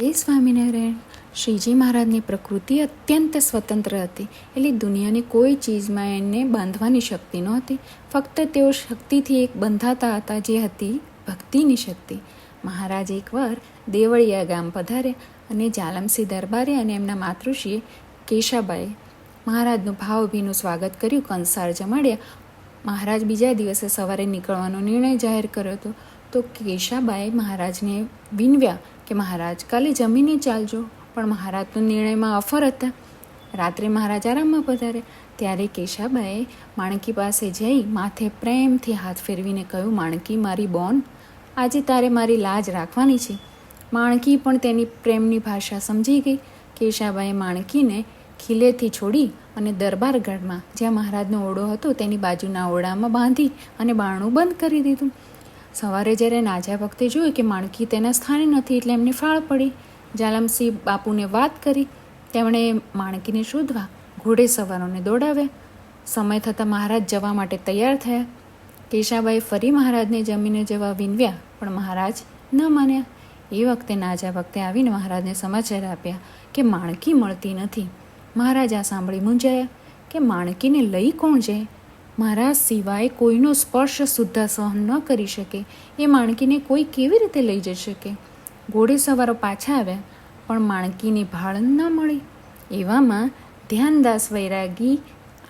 જય સ્વામિનારાયણ શ્રીજી મહારાજની પ્રકૃતિ અત્યંત સ્વતંત્ર હતી. એટલે દુનિયાની કોઈ ચીજમાં એને બાંધવાની શક્તિ નહોતી. ફક્ત તેઓ શક્તિથી એક બંધાતા હતા જે હતી ભક્તિની શક્તિ. મહારાજ એકવાર દેવળિયા ગામ પધાર્યા અને જાલમસિંહ દરબારે અને એમના માતૃશ્રીએ કેશાબાએ મહારાજનું ભાવભીનું સ્વાગત કર્યું, કંસાર જમાડ્યા. મહારાજ બીજા દિવસે સવારે નીકળવાનો નિર્ણય જાહેર કર્યો હતો. તો કેશાબાએ મહારાજને વિનવ્યા કે મહારાજ, કાલે જમીને ચાલજો. પણ મહારાજનો નિર્ણયમાં અફર હતા. રાત્રે મહારાજ આરામમાં પધારે. ત્યારે કેશાબાએ માણકી પાસે જઈ માથે પ્રેમથી હાથ ફેરવીને કહ્યું, માણકી, મારી બોન, આજે તારે મારી લાજ રાખવાની છે. માણકી પણ તેની પ્રેમની ભાષા સમજી ગઈ. કેશાબાએ માણકીને ખીલેથી છોડી અને દરબારગઢમાં જ્યાં મહારાજનો ઓરડો હતો તેની બાજુના ઓરડામાં બાંધી અને બારણું બંધ કરી દીધું. સવારે જ્યારે નાજા વખતે જોયું કે માણકી તેના સ્થાને નથી એટલે એમને ફાળ પડી, જાલમસિંહ બાપુને વાત કરી. તેમણે માણકીને શોધવા ઘોડે સવારોને દોડાવ્યા. સમય થતાં મહારાજ જવા માટે તૈયાર થયા. કેશાબાઈ ફરી મહારાજને જમીને જવા વિનવ્યા, પણ મહારાજ ન માન્યા. એ વખતે નાજા વખતે આવીને મહારાજને સમાચાર આપ્યા કે માણકી મળતી નથી. મહારાજ આ સાંભળી મૂંઝાયા કે માણકીને લઈ કોણ જાય? મહારાજ સિવાય કોઈનો સ્પર્શ સુદ્ધા સહન ન કરી શકે. એ માણકીને કોઈ કેવી રીતે લઈ જઈ શકે? ઘોડે સવારો પાછા આવ્યા, પણ માણકીને ભાળ ન મળી. એવામાં ધ્યાનદાસ વૈરાગી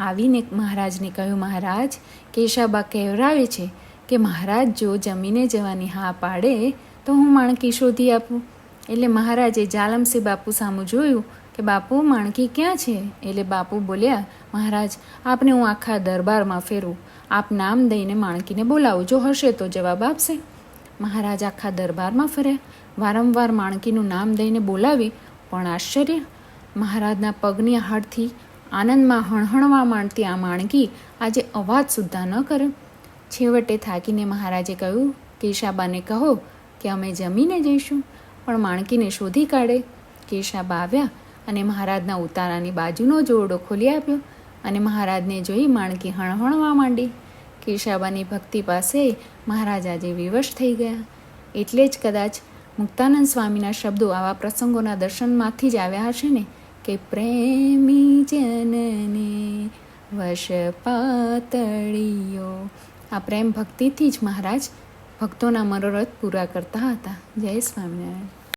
આવીને મહારાજને કહ્યું, મહારાજ, કેશાબા કહેવરાવે છે કે મહારાજ જો જમીને જવાની હા પાડે, તો હું માણકી શોધી આપું. એટલે મહારાજે જાલમસિંહ બાપુ સામું જોયું કે બાપુ, માણકી ક્યાં છે? એટલે બાપુ બોલ્યા, મહારાજ, આપને હું આખા દરબારમાં ફેરું. આપ નામ દઈને માણકીને બોલાવો જો હશે તો જવાબ આપશે. મહારાજ આખા દરબારમાં ફર્યા. વારંવાર માણકીનું નામ દઈને બોલાવી, પણ આશ્ચર્ય. મહારાજના પગની હાડથી આનંદમાં હણહણવા માંડતી આ માણકી આજે અવાજ સુદ્ધા ન કરે. છેવટે થાકીને મહારાજે કહ્યું, કેશાબાને કહો કે અમે જમીને જઈશું. પણ માણકીને શોધી કાઢે. કેશાબા આવ્યા અને મહારાજના ઉતારાની બાજુનો જોરડો ખોલી આપ્યો અને મહારાજને જોઈ માણકી હણહણવા માંડી. કેશાબાની ભક્તિ પાસે મહારાજ આજે વિવશ થઈ ગયા. એટલે જ કદાચ મુક્તાનંદ સ્વામીના શબ્દો આવા પ્રસંગોના દર્શનમાંથી જ આવ્યા હશે ને? કે પ્રેમી જનને વશ પાતળીઓ. આ પ્રેમ ભક્તિથી જ મહારાજ ભક્તોના મનોરથ પૂરા કરતા હતા. જય સ્વામિનારાયણ.